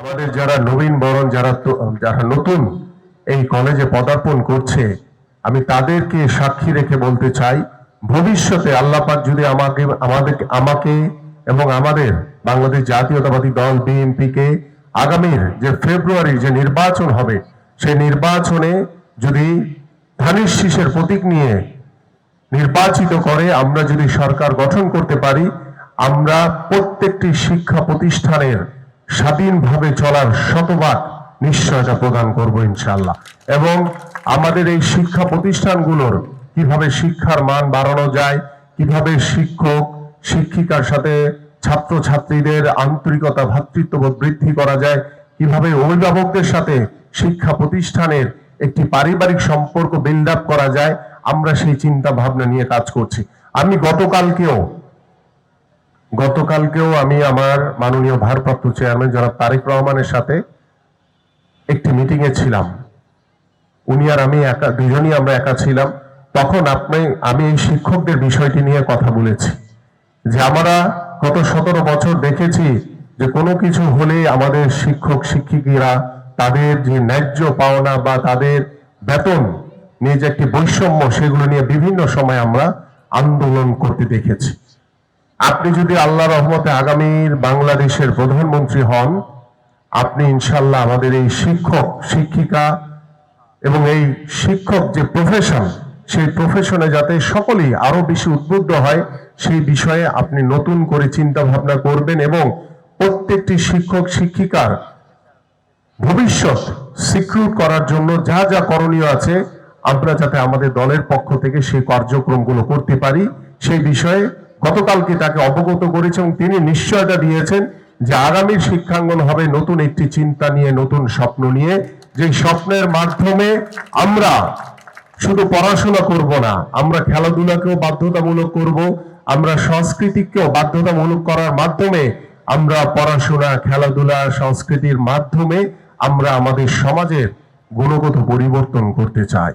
আমাদের যারা নবীন বরণ, যারা যারা নতুন এই কলেজে পদার্পণ করছে, আমি তাদেরকে সাক্ষী রেখে বলতে চাই, ভবিষ্যতে আল্লাহ পাক যদি আমাকে আমাদের আমাকে এবং আমাদের বাংলাদেশ জাতীয়তাবাদী দল বিএনপি কে আগামীর যে ফেব্রুয়ারির যে নির্বাচন হবে, সেই নির্বাচনে যদি ধানের শীষের প্রতীক নিয়ে নির্বাচিত করে, আমরা যদি সরকার গঠন করতে পারি, আমরা প্রত্যেকটি শিক্ষা প্রতিষ্ঠানের স্বাধীনভাবে চলার শতভাগ নিশ্চয়তা প্রদান করব ইনশাল্লাহ এবং আমাদের এই শিক্ষা প্রতিষ্ঠানগুলোর কীভাবে শিক্ষার মান বাড়ানো যায়, কীভাবে শিক্ষক, শিক্ষিকার সাথে ছাত্র ছাত্রীদের আন্তরিকতা ভ্রাতৃত্ববোধ বৃদ্ধি করা যায়, কীভাবে অভিভাবকদের সাথে শিক্ষা প্রতিষ্ঠানের একটি পারিবারিক সম্পর্ক বিল্ড আপ করা যায়, আমরা সেই চিন্তা ভাবনা নিয়ে কাজ করছি। আমি গতকালকেও গতকালকেও আমি আমার মাননীয় ভারপ্রাপ্ত চেয়ারম্যান জনাব তারেক রহমানের সাথে একটি মিটিং এ ছিলাম। উনি আর আমি একা, দুজনই আমরা একা ছিলাম। তখন আপনি, আমি এই শিক্ষকদের বিষয়টি নিয়ে কথা বলেছি যে আমরা গত সতেরো বছর দেখেছি যে কোনো কিছু হলে আমাদের শিক্ষক, শিক্ষিকারা তাদের যে ন্যায্য পাওনা বা তাদের বেতন নিয়ে যে একটি বৈষম্য, সেগুলো নিয়ে বিভিন্ন সময় আমরা আন্দোলন করতে দেখেছি। আপনি যদি আল্লাহ রহমতে আগামীর বাংলাদেশের প্রধানমন্ত্রী হন, আপনি ইনশাল্লাহ আমাদের এই শিক্ষক, শিক্ষিকা এবং এই শিক্ষক যে প্রফেশন সেই প্রফেশনে যাতে সকলেই আরও বেশি উদ্বুদ্ধ হয়, সেই বিষয়ে আপনি নতুন করে চিন্তা ভাবনা করবেন এবং প্রত্যেকটি শিক্ষক, শিক্ষিকার ভবিষ্যৎ সিকিউর করার জন্য যা যা করণীয় আছে, আমরা যাতে আমাদের দলের পক্ষ থেকে সেই কার্যক্রমগুলো করতে পারি। সেই বিষয়ে গতকালকে তাকে অবগত করেছে এবং তিনি নিশ্চয়তা দিয়েছেন যে আগামী শিক্ষাঙ্গন হবে নতুন একটি চিন্তা নিয়ে, নতুন স্বপ্ন নিয়ে। যে স্বপ্নের মাধ্যমে আমরা শুধু পড়াশোনা করব না, আমরা খেলাধুলাকেও বাধ্যতামূলক করব, আমরা সংস্কৃতিকেও বাধ্যতামূলক করার মাধ্যমে আমরা পড়াশোনা, খেলাধুলা, সংস্কৃতির মাধ্যমে আমরা আমাদের সমাজের গুণগত পরিবর্তন করতে চাই।